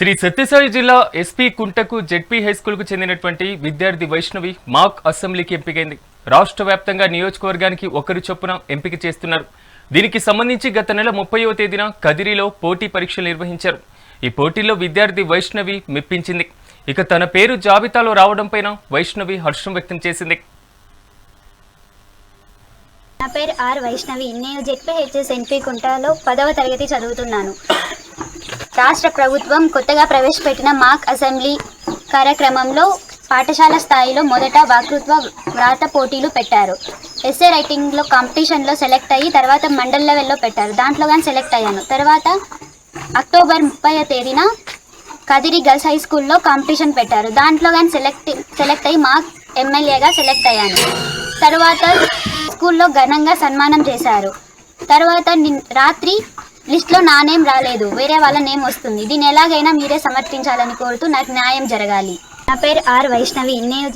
శ్రీ సత్యసాయి జిల్లా SP కుంటకు ZP హైస్కూల్కు చెందినటువంటి విద్యార్థి వైష్ణవి మాక్ అసెంబ్లీకి ఎంపికైంది. రాష్ట్ర వ్యాప్తంగా నియోజకవర్గానికి ఒకరు చొప్పున ఎంపిక చేస్తున్నారు. దీనికి సంబంధించి గత నెల ముప్పైవ తేదీన కదిరిలో పోటీ పరీక్షలు నిర్వహించారు. ఈ పోటీలో విద్యార్థి వైష్ణవి మెప్పించింది. ఇక తన పేరు జాబితాలో రావడంపైన వైష్ణవి హర్షం వ్యక్తం చేసింది. నా పేరు ఆర్ వైష్ణవి. నేను జెడ్పీహెచ్ఎస్ ఎన్పీ కుంటాలో పదవ తరగతి చదువుతున్నాను. రాష్ట్ర ప్రభుత్వం కొత్తగా ప్రవేశపెట్టిన మాక్ అసెంబ్లీ కార్యక్రమంలో పాఠశాల స్థాయిలో మొదట వక్తృత్వ వ్రాత పోటీలు పెట్టారు. ఎస్ఏ రైటింగ్లో కాంపిటీషన్లో సెలెక్ట్ అయ్యి తర్వాత మండల్ లెవెల్లో పెట్టారు. దాంట్లో కానీ సెలెక్ట్ అయ్యాను. తర్వాత అక్టోబర్ ముప్పై తేదీన కదిరి గర్ల్స్ హై స్కూల్లో కాంపిటీషన్ పెట్టారు. దాంట్లో కానీ సెలెక్ట్ సెలెక్ట్ అయ్యి మా ఎమ్మెల్యేగా సెలెక్ట్ అయ్యాను. తర్వాత స్కూల్లో ఘనంగా సన్మానం చేశారు. తర్వాత నిన్- రాత్రి లిస్ట్లో నా నేమ్ రాలేదు వేరే వాళ్ళ నేమ్ వస్తుంది. దీన్ని ఎలాగైనా మీరే సమర్థించాలని కోరుతూ నాకు న్యాయం జరగాలి. నా పేరు ఆర్ వైష్ణవి. నేను